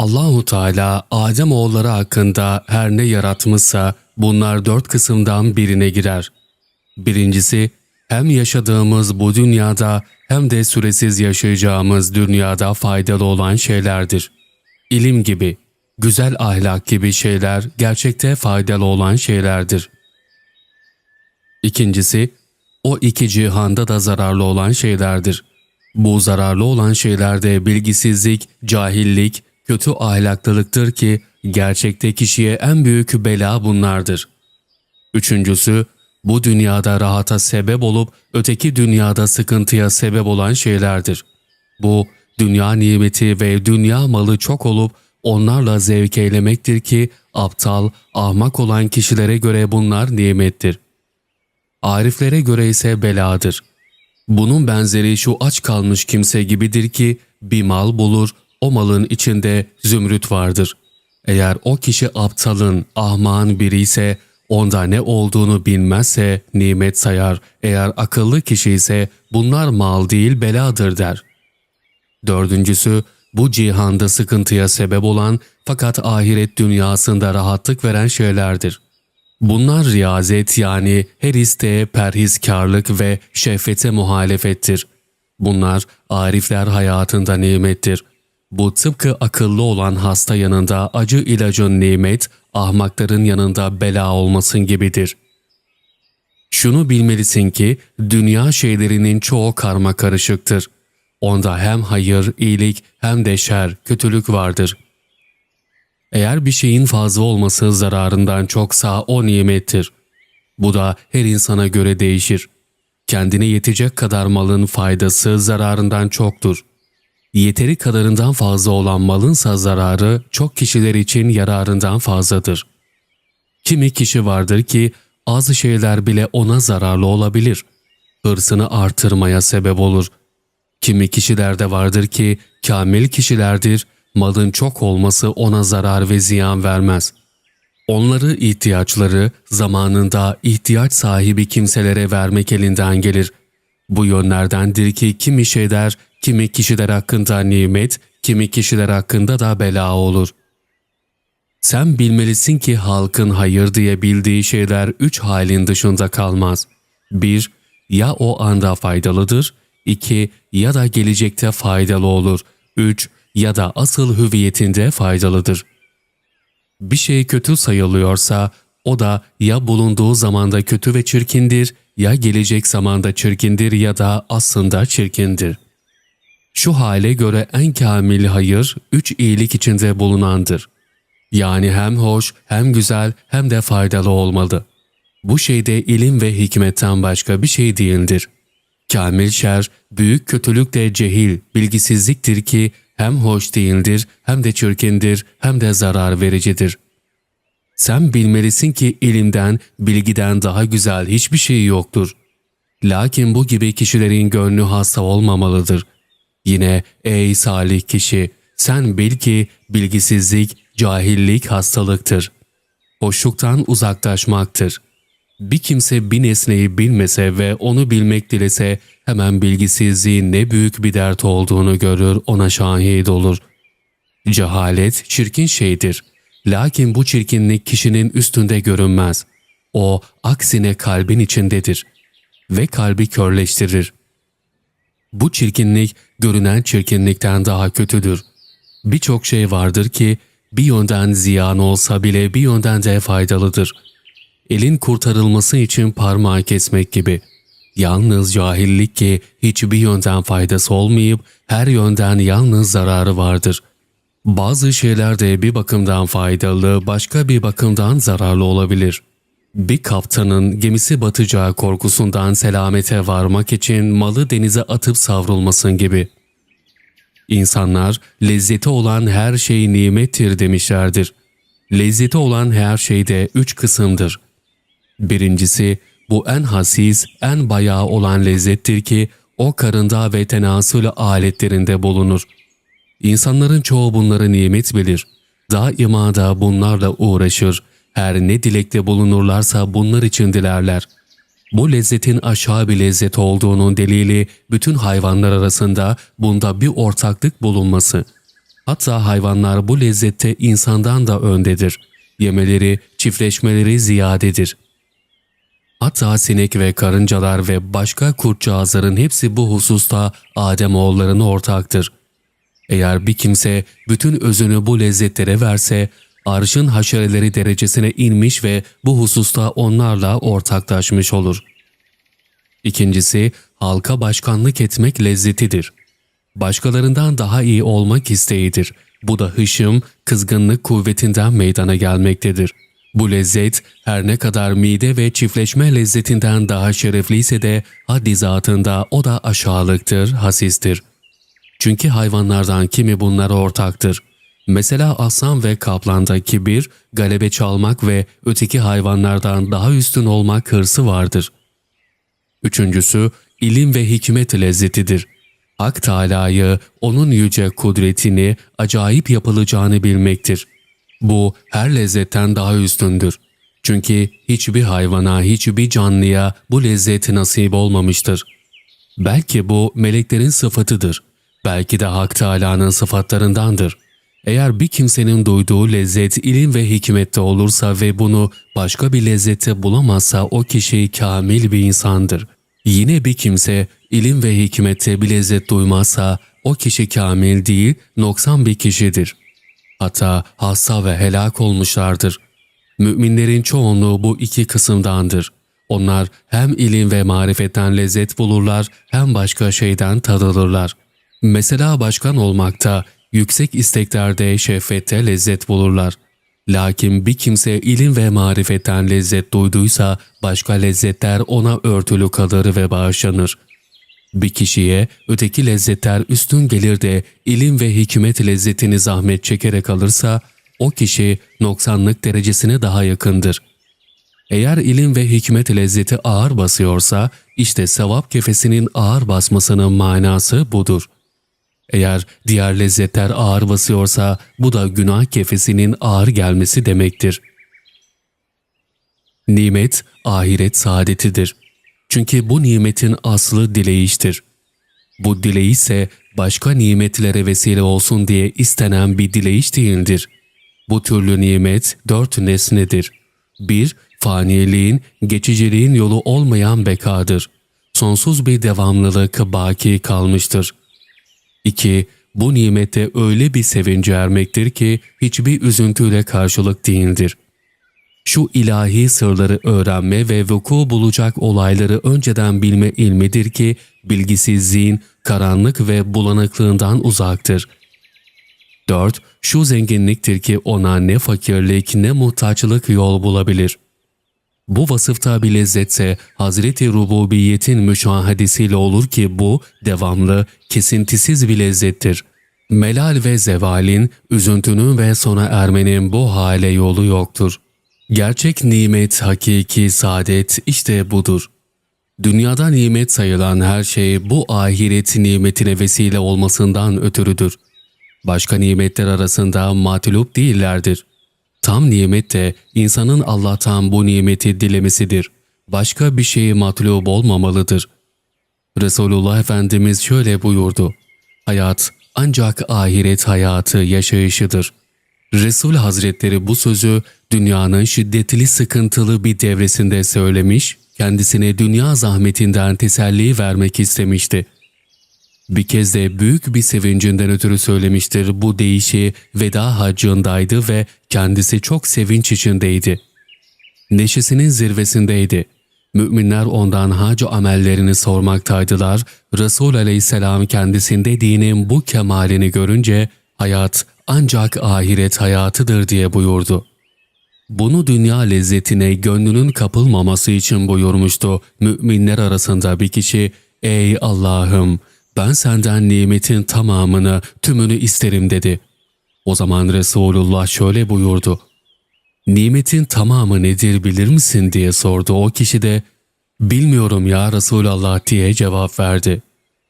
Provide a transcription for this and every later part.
Allahu Teala Adem oğulları hakkında her ne yaratmışsa bunlar dört kısımdan birine girer. Birincisi hem yaşadığımız bu dünyada hem de süresiz yaşayacağımız dünyada faydalı olan şeylerdir. İlim gibi, güzel ahlak gibi şeyler gerçekte faydalı olan şeylerdir. İkincisi, o iki cihanda da zararlı olan şeylerdir. Bu zararlı olan şeylerde bilgisizlik, cahillik, kötü ahlaklılıktır ki gerçekte kişiye en büyük bela bunlardır. Üçüncüsü, bu dünyada rahata sebep olup öteki dünyada sıkıntıya sebep olan şeylerdir. Bu, dünya nimeti ve dünya malı çok olup onlarla zevk eylemektir ki aptal, ahmak olan kişilere göre bunlar nimettir. Ariflere göre ise beladır. Bunun benzeri şu aç kalmış kimse gibidir ki bir mal bulur, o malın içinde zümrüt vardır. Eğer o kişi aptalın, ahmağın biri ise onda ne olduğunu bilmezse nimet sayar. Eğer akıllı kişi ise bunlar mal değil beladır der. Dördüncüsü bu cihanda sıkıntıya sebep olan fakat ahiret dünyasında rahatlık veren şeylerdir. Bunlar riyazet yani her isteğe perhizkarlık ve şehvete muhalefettir. Bunlar arifler hayatında nimettir. Bu tıpkı akıllı olan hasta yanında acı ilacın nimet, ahmakların yanında bela olmasın gibidir. Şunu bilmelisin ki dünya şeylerinin çoğu karma karışıktır. Onda hem hayır, iyilik hem de şer, kötülük vardır. Eğer bir şeyin fazla olması zararından çoksa o nimettir. Bu da her insana göre değişir. Kendine yetecek kadar malın faydası zararından çoktur. Yeteri kadarından fazla olan malınsa zararı çok kişiler için yararından fazladır. Kimi kişi vardır ki az şeyler bile ona zararlı olabilir. Hırsını artırmaya sebep olur. Kimi kişiler de vardır ki kamil kişilerdir, malın çok olması ona zarar ve ziyan vermez. Onları ihtiyaçları zamanında ihtiyaç sahibi kimselere vermek elinden gelir. Bu yönlerdendir ki kimi şeyler, kimi kişiler hakkında nimet, kimi kişiler hakkında da bela olur. Sen bilmelisin ki halkın hayır diye bildiği şeyler üç halin dışında kalmaz. 1- Ya o anda faydalıdır. 2- Ya da gelecekte faydalı olur. 3- Ya da asıl hüviyetinde faydalıdır. Bir şey kötü sayılıyorsa o da ya bulunduğu zamanda kötü ve çirkindir ya gelecek zamanda çirkindir ya da aslında çirkindir. Şu hale göre en kamil hayır üç iyilik içinde bulunandır. Yani hem hoş, hem güzel, hem de faydalı olmalı. Bu şeyde ilim ve hikmetten başka bir şey değildir. Kamil şer, büyük kötülük de cehil, bilgisizliktir ki hem hoş değildir, hem de çirkindir, hem de zarar vericidir. Sen bilmelisin ki ilimden, bilgiden daha güzel hiçbir şey yoktur. Lakin bu gibi kişilerin gönlü hasta olmamalıdır. Yine ey salih kişi, sen bil ki bilgisizlik, cahillik hastalıktır. Hoşluktan uzaklaşmaktır. Bir kimse bir nesneyi bilmese ve onu bilmek dilese hemen bilgisizliğin ne büyük bir dert olduğunu görür ona şahit olur. Cehalet çirkin şeydir. Lakin bu çirkinlik kişinin üstünde görünmez. O aksine kalbin içindedir ve kalbi körleştirir. Bu çirkinlik görünen çirkinlikten daha kötüdür. Birçok şey vardır ki bir yönden ziyan olsa bile bir yönden de faydalıdır. Elin kurtarılması için parmağı kesmek gibi. Yalnız cahillik ki hiçbir yönden faydası olmayıp her yönden yalnız zararı vardır. Bazı şeyler de bir bakımdan faydalı, başka bir bakımdan zararlı olabilir. Bir kaptanın gemisi batacağı korkusundan selamete varmak için malı denize atıp savrulmasın gibi. İnsanlar lezzeti olan her şey nimettir demişlerdir. Lezzeti olan her şey de üç kısımdır. Birincisi bu en hassiz, en bayağı olan lezzettir ki o karında ve tenasül aletlerinde bulunur. İnsanların çoğu bunları nimet bilir. Daima da bunlarla uğraşır. Her ne dilekte bulunurlarsa bunlar için dilerler. Bu lezzetin aşağı bir lezzet olduğunun delili bütün hayvanlar arasında bunda bir ortaklık bulunması. Hatta hayvanlar bu lezzette insandan da öndedir. Yemeleri, çiftleşmeleri ziyadedir. Hatta sinek ve karıncalar ve başka kurtcağızların hepsi bu hususta Ademoğullarına ortaktır. Eğer bir kimse bütün özünü bu lezzetlere verse, arşın haşereleri derecesine inmiş ve bu hususta onlarla ortaklaşmış olur. İkincisi, halka başkanlık etmek lezzetidir. Başkalarından daha iyi olmak isteğidir. Bu da hışım, kızgınlık kuvvetinden meydana gelmektedir. Bu lezzet her ne kadar mide ve çiftleşme lezzetinden daha şerefliyse de haddi zatında o da aşağılıktır, hasistir. Çünkü hayvanlardan kimi bunlara ortaktır. Mesela aslan ve kaplanda kibir, galebe çalmak ve öteki hayvanlardan daha üstün olmak hırsı vardır. Üçüncüsü, ilim ve hikmet lezzetidir. Hak Teâlâ'yı, onun yüce kudretini, acayip yapılacağını bilmektir. Bu her lezzetten daha üstündür. Çünkü hiçbir hayvana, hiçbir canlıya bu lezzet nasip olmamıştır. Belki bu meleklerin sıfatıdır. Belki de Hak Teâlâ'nın sıfatlarındandır. Eğer bir kimsenin duyduğu lezzet ilim ve hikmette olursa ve bunu başka bir lezzette bulamazsa o kişi kamil bir insandır. Yine bir kimse ilim ve hikmette bir lezzet duymazsa o kişi kamil değil, noksan bir kişidir. Hatta hasta ve helak olmuşlardır. Müminlerin çoğunluğu bu iki kısımdandır. Onlar hem ilim ve marifetten lezzet bulurlar hem başka şeyden tadılırlar. Mesela başkan olmakta, yüksek isteklerde, şehvette lezzet bulurlar. Lakin bir kimse ilim ve marifetten lezzet duyduysa başka lezzetler ona örtülü kalır ve bağışlanır. Bir kişiye öteki lezzetler üstün gelir de ilim ve hikmet lezzetini zahmet çekerek alırsa o kişi noksanlık derecesine daha yakındır. Eğer ilim ve hikmet lezzeti ağır basıyorsa işte sevap kefesinin ağır basmasının manası budur.'' Eğer diğer lezzetler ağır basıyorsa bu da günah kefesinin ağır gelmesi demektir. Nimet ahiret saadetidir. Çünkü bu nimetin aslı dileyiştir. Bu dileyiş ise başka nimetlere vesile olsun diye istenen bir dileyiş değildir. Bu türlü nimet dört nesnedir. 1- Faniliğin, geçiciliğin yolu olmayan bekadır. Sonsuz bir devamlılık baki kalmıştır. 2. Bu nimete öyle bir sevince ermektir ki hiçbir üzüntüyle karşılık değildir. Şu ilahi sırları öğrenme ve vuku bulacak olayları önceden bilme ilmidir ki bilgisizliğin, karanlık ve bulanıklığından uzaktır. 4. Şu zenginliktir ki ona ne fakirlik ne muhtaçlık yol bulabilir.'' Bu vasıfta bir lezzetse Hazreti Rububiyet'in müşahedesiyle olur ki bu devamlı, kesintisiz bir lezzettir. Melal ve zevalin, üzüntünün ve sona ermenin bu hale yolu yoktur. Gerçek nimet, hakiki saadet işte budur. Dünyada nimet sayılan her şey bu ahiret nimetine vesile olmasından ötürüdür. Başka nimetler arasında matlup değillerdir. Tam nimet de insanın Allah'tan bu nimeti dilemesidir. Başka bir şeyi matlub olmamalıdır. Resulullah Efendimiz şöyle buyurdu. Hayat ancak ahiret hayatı yaşayışıdır. Resul Hazretleri bu sözü dünyanın şiddetli sıkıntılı bir devresinde söylemiş, kendisine dünya zahmetinden teselli vermek istemişti.'' Bir kez de büyük bir sevincinden ötürü söylemiştir bu deyişi veda hacındaydı ve kendisi çok sevinç içindeydi. Neşesinin zirvesindeydi. Müminler ondan hac amellerini sormaktaydılar. Resul aleyhisselam kendisinde dinin bu kemalini görünce hayat ancak ahiret hayatıdır diye buyurdu. Bunu dünya lezzetine gönlünün kapılmaması için buyurmuştu. Müminler arasında bir kişi, ''Ey Allah'ım!'' Ben senden nimetin tamamını, tümünü isterim dedi. O zaman Resulullah şöyle buyurdu. Nimetin tamamı nedir bilir misin diye sordu. O kişi de bilmiyorum ya Resulallah diye cevap verdi.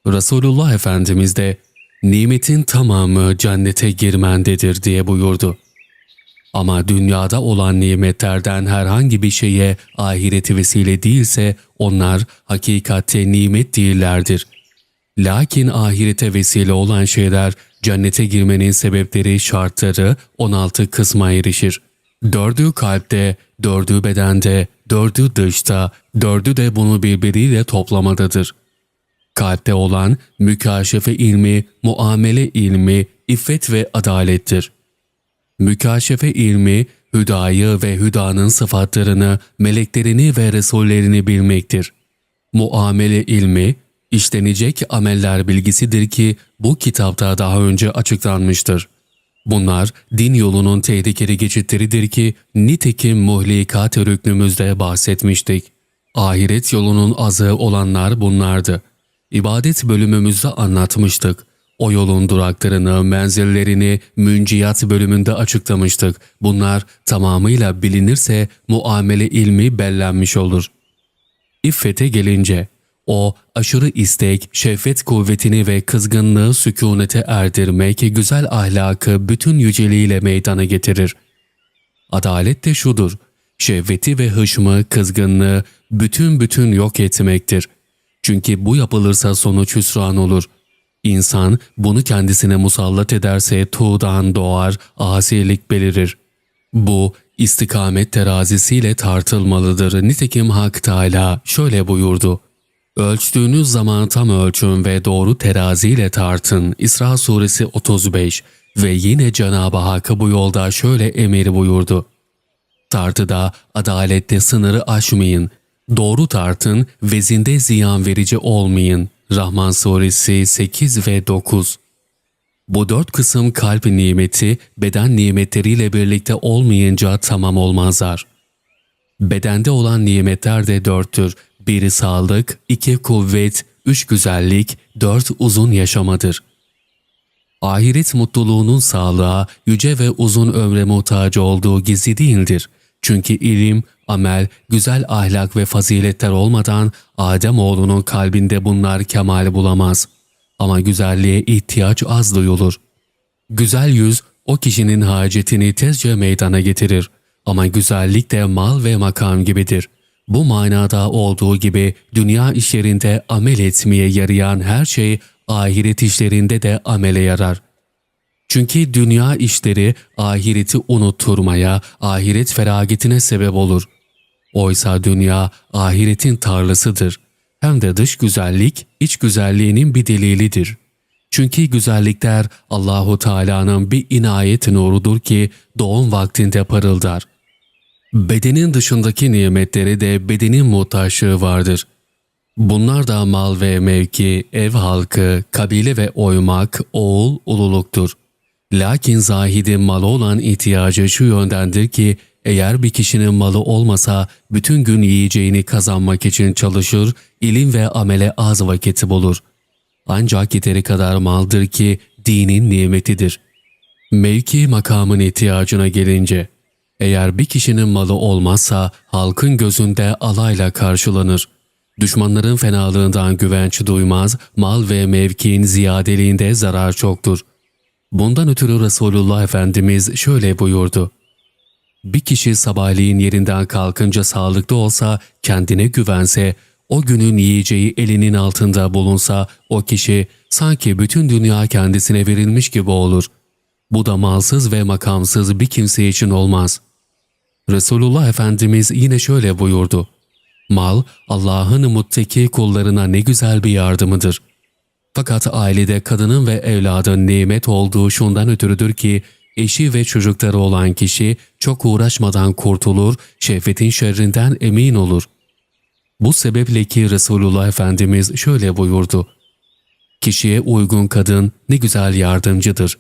Resulullah Efendimiz de nimetin tamamı cennete girmendedir diye buyurdu. Ama dünyada olan nimetlerden herhangi bir şeye ahireti vesile değilse onlar hakikatte nimet değillerdir.'' Lakin ahirete vesile olan şeyler cennete girmenin sebepleri, şartları 16 kısma erişir. Dördü kalpte, dördü bedende, dördü dışta, dördü de bunu birbiriyle toplamadadır. Kalpte olan mükaşefe ilmi, muamele ilmi, iffet ve adalettir. Mükaşefe ilmi, hüdayı ve hüdanın sıfatlarını, meleklerini ve resullerini bilmektir. Muamele ilmi, işlenecek ameller bilgisidir ki bu kitapta daha önce açıklanmıştır. Bunlar din yolunun tehlikeli geçitleridir ki nitekim muhlikat rüknümüzde bahsetmiştik. Ahiret yolunun azı olanlar bunlardı. İbadet bölümümüzde anlatmıştık. O yolun duraklarını, menzillerini münciyat bölümünde açıklamıştık. Bunlar tamamıyla bilinirse muamele ilmi bellenmiş olur. İffete gelince, o aşırı istek, şehvet kuvvetini ve kızgınlığı sükunete erdirmek, güzel ahlakı bütün yüceliğiyle meydana getirir. Adalet de şudur, şehveti ve hışmı, kızgınlığı bütün bütün yok etmektir. Çünkü bu yapılırsa sonuç hüsran olur. İnsan bunu kendisine musallat ederse tuğdan doğar, asilik belirir. Bu istikamet terazisiyle tartılmalıdır. Nitekim Hak Teala şöyle buyurdu. Ölçtüğünüz zaman tam ölçün ve doğru teraziyle tartın. İsra suresi 35 ve yine Cenab-ı Hak bu yolda şöyle emir buyurdu. Tartıda, adalette sınırı aşmayın. Doğru tartın, vezinde ziyan verici olmayın. Rahman suresi 8 ve 9 Bu dört kısım kalp nimeti, beden nimetleriyle birlikte olmayınca tamam olmazlar. Bedende olan nimetler de dörttür. Biri sağlık, iki kuvvet, üç güzellik, dört uzun yaşamadır. Ahiret mutluluğunun sağlığa, yüce ve uzun ömre muhtaç olduğu gizli değildir. Çünkü ilim, amel, güzel ahlak ve faziletler olmadan Adem oğlunun kalbinde bunlar kemal bulamaz. Ama güzelliğe ihtiyaç az duyulur. Güzel yüz o kişinin hacetini tezce meydana getirir. Ama güzellik de mal ve makam gibidir. Bu manada olduğu gibi dünya işlerinde amel etmeye yarayan her şey ahiret işlerinde de amele yarar. Çünkü dünya işleri ahireti unutturmaya, ahiret feragetine sebep olur. Oysa dünya ahiretin tarlasıdır. Hem de dış güzellik iç güzelliğinin bir delilidir. Çünkü güzellikler Allahu Teala'nın bir inayet nurudur ki doğum vaktinde parıldar. Bedenin dışındaki nimetleri de bedenin muhtaçlığı vardır. Bunlar da mal ve mevki, ev halkı, kabile ve oymak, oğul, ululuktur. Lakin zahidin malı olan ihtiyacı şu yöndendir ki eğer bir kişinin malı olmasa bütün gün yiyeceğini kazanmak için çalışır, ilim ve amele az vakiti bulur. Ancak yeteri kadar maldır ki dinin nimetidir. Mevki makamın ihtiyacına gelince, eğer bir kişinin malı olmazsa halkın gözünde alayla karşılanır. Düşmanların fenalığından güvenç duymaz, mal ve mevkiin ziyadeliğinde zarar çoktur. Bundan ötürü Resulullah Efendimiz şöyle buyurdu. Bir kişi sabahleyin yerinden kalkınca sağlıklı olsa, kendine güvense, o günün yiyeceği elinin altında bulunsa o kişi sanki bütün dünya kendisine verilmiş gibi olur. Bu da malsız ve makamsız bir kimse için olmaz. Resulullah Efendimiz yine şöyle buyurdu. Mal Allah'ın mutteki kullarına ne güzel bir yardımıdır. Fakat ailede kadının ve evladın nimet olduğu şundan ötürüdür ki eşi ve çocukları olan kişi çok uğraşmadan kurtulur, şehvetin şerrinden emin olur. Bu sebeple ki Resulullah Efendimiz şöyle buyurdu. Kişiye uygun kadın ne güzel yardımcıdır.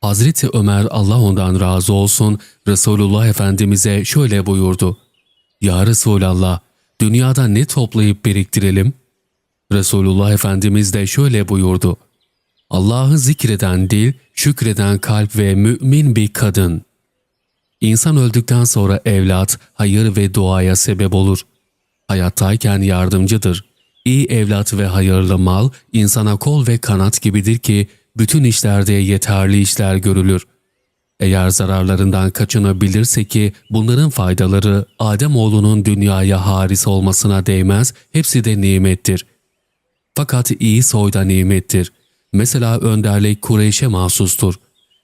Hazreti Ömer Allah ondan razı olsun Resulullah Efendimiz'e şöyle buyurdu. Ya Resulallah dünyada ne toplayıp biriktirelim? Resulullah Efendimiz de şöyle buyurdu. Allah'ı zikreden dil, şükreden kalp ve mümin bir kadın. İnsan öldükten sonra evlat, hayır ve duaya sebep olur. Hayattayken yardımcıdır. İyi evlat ve hayırlı mal insana kol ve kanat gibidir ki bütün işlerde yeterli işler görülür. Eğer zararlarından kaçınabilirse ki bunların faydaları Adem oğlunun dünyaya haris olmasına değmez, hepsi de nimettir. Fakat iyi soyda nimettir. Mesela önderlik Kureyş'e mahsustur.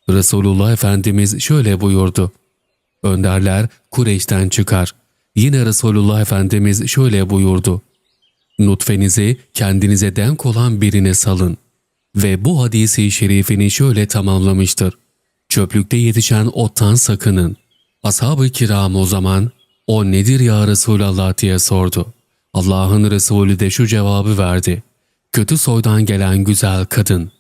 Resulullah Efendimiz şöyle buyurdu. Önderler Kureyş'ten çıkar. Yine Resulullah Efendimiz şöyle buyurdu. Nutfenizi kendinize denk olan birine salın. Ve bu hadisi şerifini şöyle tamamlamıştır. Çöplükte yetişen ottan sakının. Ashab-ı kiram o zaman o nedir ya Resulallah diye sordu. Allah'ın Resulü de şu cevabı verdi. Kötü soydan gelen güzel kadın.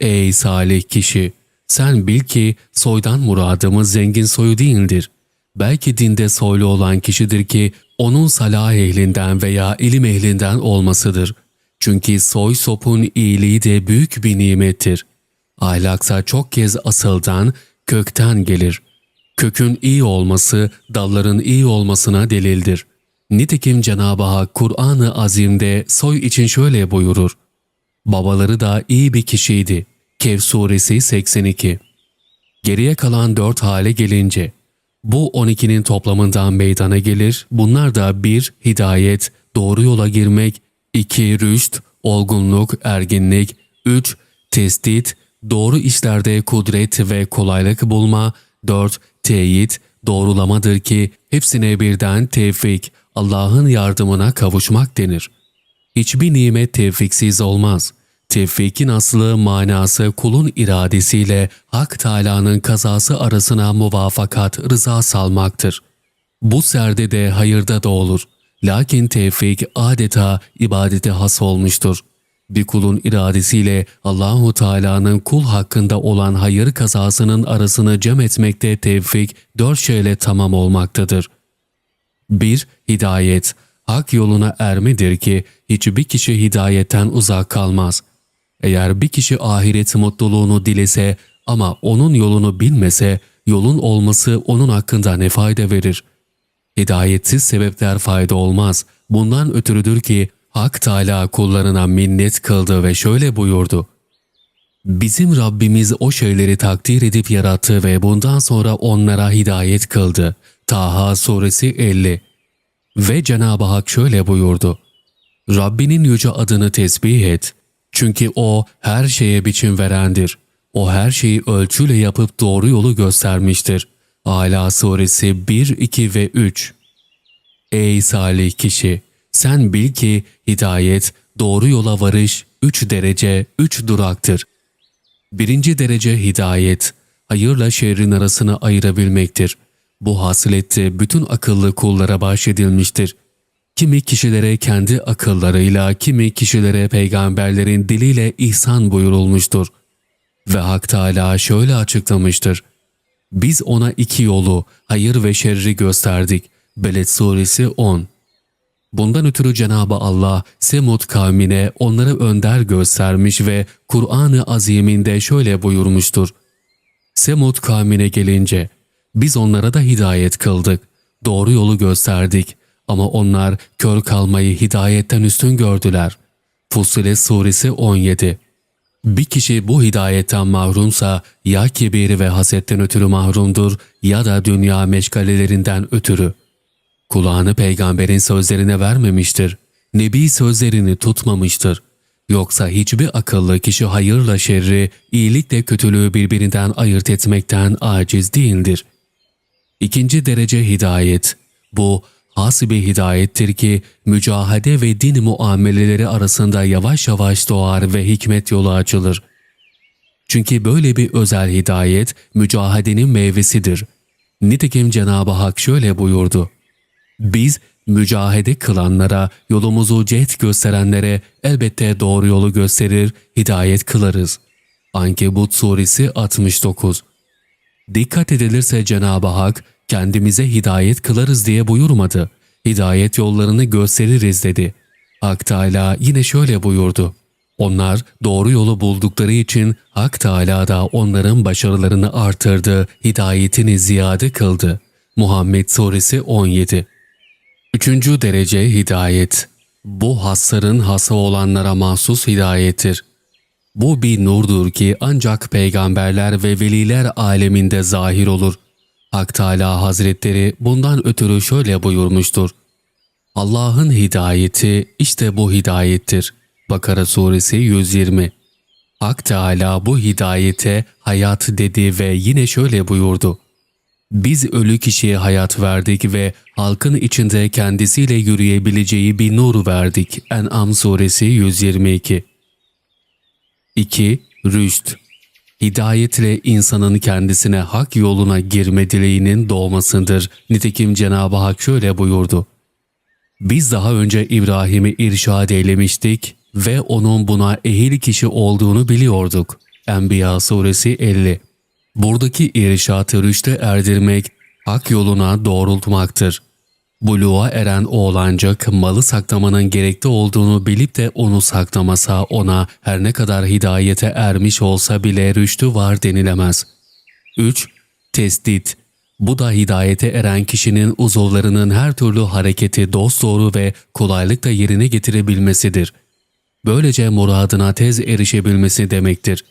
Ey salih kişi! Sen bil ki soydan muradımız zengin soyu değildir. Belki dinde soylu olan kişidir ki onun salah ehlinden veya ilim ehlinden olmasıdır. Çünkü soy sopun iyiliği de büyük bir nimettir. Ahlaksa çok kez asıldan, kökten gelir. Kökün iyi olması, dalların iyi olmasına delildir. Nitekim Cenab-ı Hak Kur'an-ı Azim'de soy için şöyle buyurur. Babaları da iyi bir kişiydi. Kehf suresi 82 Geriye kalan dört hale gelince, bu 12'nin toplamından meydana gelir. Bunlar da 1. Hidayet, doğru yola girmek, 2. Rüşt, olgunluk, erginlik, 3. Testit, doğru işlerde kudret ve kolaylık bulma, 4. Teyit, doğrulamadır ki hepsine birden tevfik, Allah'ın yardımına kavuşmak denir. Hiçbir nimet tevfiksiz olmaz. Tevfikin aslı manası kulun iradesiyle Hak Teâlâ'nın kazası arasına muvafakat, rıza salmaktır. Bu serde de hayırda da olur. Lakin tevfik adeta ibadete has olmuştur. Bir kulun iradesiyle Allahu Teala'nın kul hakkında olan hayır kazasının arasını cem etmekte tevfik dört şeyle tamam olmaktadır. 1. Hidayet Hak yoluna ermedir ki hiçbir kişi hidayetten uzak kalmaz. Eğer bir kişi ahiret mutluluğunu dilese ama onun yolunu bilmese yolun olması onun hakkında ne fayda verir? Hidayetsiz sebepler fayda olmaz. Bundan ötürüdür ki Hak Teala kullarına minnet kıldı ve şöyle buyurdu. Bizim Rabbimiz o şeyleri takdir edip yarattı ve bundan sonra onlara hidayet kıldı. Taha suresi 50 Ve Cenab-ı Hak şöyle buyurdu. Rabbinin yüce adını tesbih et. Çünkü O her şeye biçim verendir. O her şeyi ölçüyle yapıp doğru yolu göstermiştir. Ala suresi 1, 2 ve 3 Ey salih kişi! Sen bil ki hidayet, doğru yola varış üç derece, üç duraktır. Birinci derece hidayet, hayırla şerrin arasını ayırabilmektir. Bu hasilette bütün akıllı kullara bahşedilmiştir. Kimi kişilere kendi akıllarıyla, kimi kişilere peygamberlerin diliyle ihsan buyurulmuştur. Ve Hak Teâlâ şöyle açıklamıştır. Biz ona iki yolu, hayır ve şerri gösterdik. Beled suresi 10 Bundan ötürü Cenabı Allah Semud kavmine onları önder göstermiş ve Kur'an-ı Azim'inde şöyle buyurmuştur. Semud kavmine gelince biz onlara da hidayet kıldık, doğru yolu gösterdik ama onlar kör kalmayı hidayetten üstün gördüler. Fussilet suresi 17 Bir kişi bu hidayetten mahrumsa ya kibiri ve hasetten ötürü mahrumdur ya da dünya meşgalelerinden ötürü. Kulağını peygamberin sözlerine vermemiştir. Nebi sözlerini tutmamıştır. Yoksa hiçbir akıllı kişi hayırla şerri, iyilikle kötülüğü birbirinden ayırt etmekten aciz değildir. İkinci derece hidayet. Bu hasibi hidayettir ki mücahede ve din muameleleri arasında yavaş yavaş doğar ve hikmet yolu açılır. Çünkü böyle bir özel hidayet mücahedenin meyvesidir. Nitekim Cenab-ı Hak şöyle buyurdu. Biz mücahede kılanlara, yolumuzu cet gösterenlere elbette doğru yolu gösterir, hidayet kılarız. Ankebut suresi 69 Dikkat edilirse Cenab-ı Hak kendimize hidayet kılarız diye buyurmadı. Hidayet yollarını gösteririz dedi. Hak Teala yine şöyle buyurdu. Onlar doğru yolu buldukları için Hak Teala da onların başarılarını artırdı, hidayetini ziyade kıldı. Muhammed Suresi 17 Üçüncü derece hidayet. Bu hasların hası olanlara mahsus hidayettir. Bu bir nurdur ki ancak peygamberler ve veliler aleminde zahir olur. Hak Teâlâ Hazretleri bundan ötürü şöyle buyurmuştur. Allah'ın hidayeti işte bu hidayettir. Bakara Suresi 120 Hak Teala bu hidayete hayat dedi ve yine şöyle buyurdu. Biz ölü kişiye hayat verdik ve halkın içinde kendisiyle yürüyebileceği bir nur verdik. En'am suresi 122 2. Rüşt Hidayetle insanın kendisine hak yoluna girme dileğinin doğmasıdır. Nitekim Cenab-ı Hak şöyle buyurdu. Biz daha önce İbrahim'i irşad eylemiştik ve onun buna ehil kişi olduğunu biliyorduk. Enbiya suresi 50 Buradaki irşatı rüşte erdirmek, hak yoluna doğrultmaktır. Buluğa eren oğlancak malı saklamanın gerekli olduğunu bilip de onu saklamasa ona her ne kadar hidayete ermiş olsa bile rüştü var denilemez. 3. Tesdit Bu da hidayete eren kişinin uzuvlarının her türlü hareketi dosdoğru ve kolaylıkla yerine getirebilmesidir. Böylece muradına tez erişebilmesi demektir.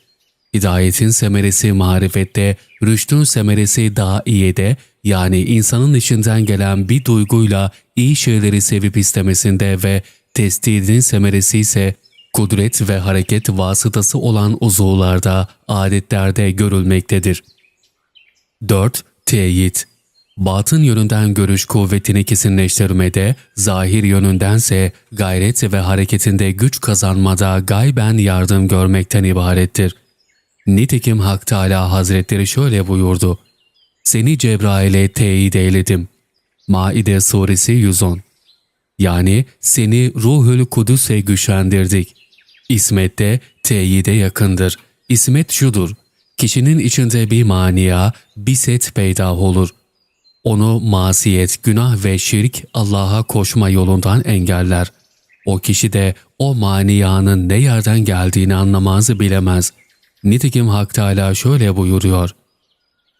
Hidayetin semeresi marifette, rüştün semeresi daiyede yani insanın içinden gelen bir duyguyla iyi şeyleri sevip istemesinde ve tesdidin semeresi ise kudret ve hareket vasıtası olan uzuvlarda, adetlerde görülmektedir. 4. Teyit Batın yönünden görüş kuvvetini kesinleştirmede, zahir yönündense gayret ve hareketinde güç kazanmada gayben yardım görmekten ibarettir. Nitekim Hak Teala Hazretleri şöyle buyurdu. Seni Cebrail'e teyit eyledim. Maide suresi 110 Yani seni Ruhül Kudüs'e güçlendirdik. İsmet de teyide yakındır. İsmet şudur. Kişinin içinde bir mania, bir set peyda olur. Onu masiyet, günah ve şirk Allah'a koşma yolundan engeller. O kişi de o maniyanın ne yerden geldiğini anlamazı bilemez. Nitekim Hak Teala şöyle buyuruyor.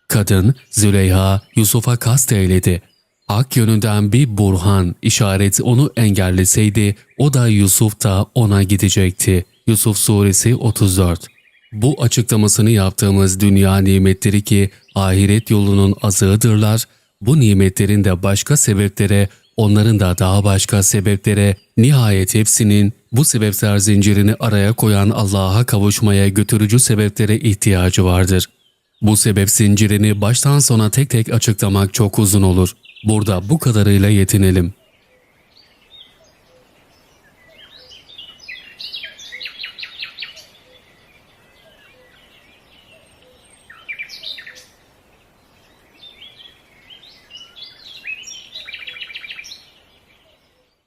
Kadın Züleyha Yusuf'a kast eyledi. Hak yönünden bir burhan, işaret onu engelleseydi o da Yusuf da ona gidecekti. Yusuf Suresi 34 Bu açıklamasını yaptığımız dünya nimetleri ki ahiret yolunun azığıdırlar, bu nimetlerin de başka sebeplere, onların da daha başka sebeplere, nihayet hepsinin bu sebepler zincirini araya koyan Allah'a kavuşmaya götürücü sebeplere ihtiyacı vardır. Bu sebep zincirini baştan sona tek tek açıklamak çok uzun olur. Burada bu kadarıyla yetinelim.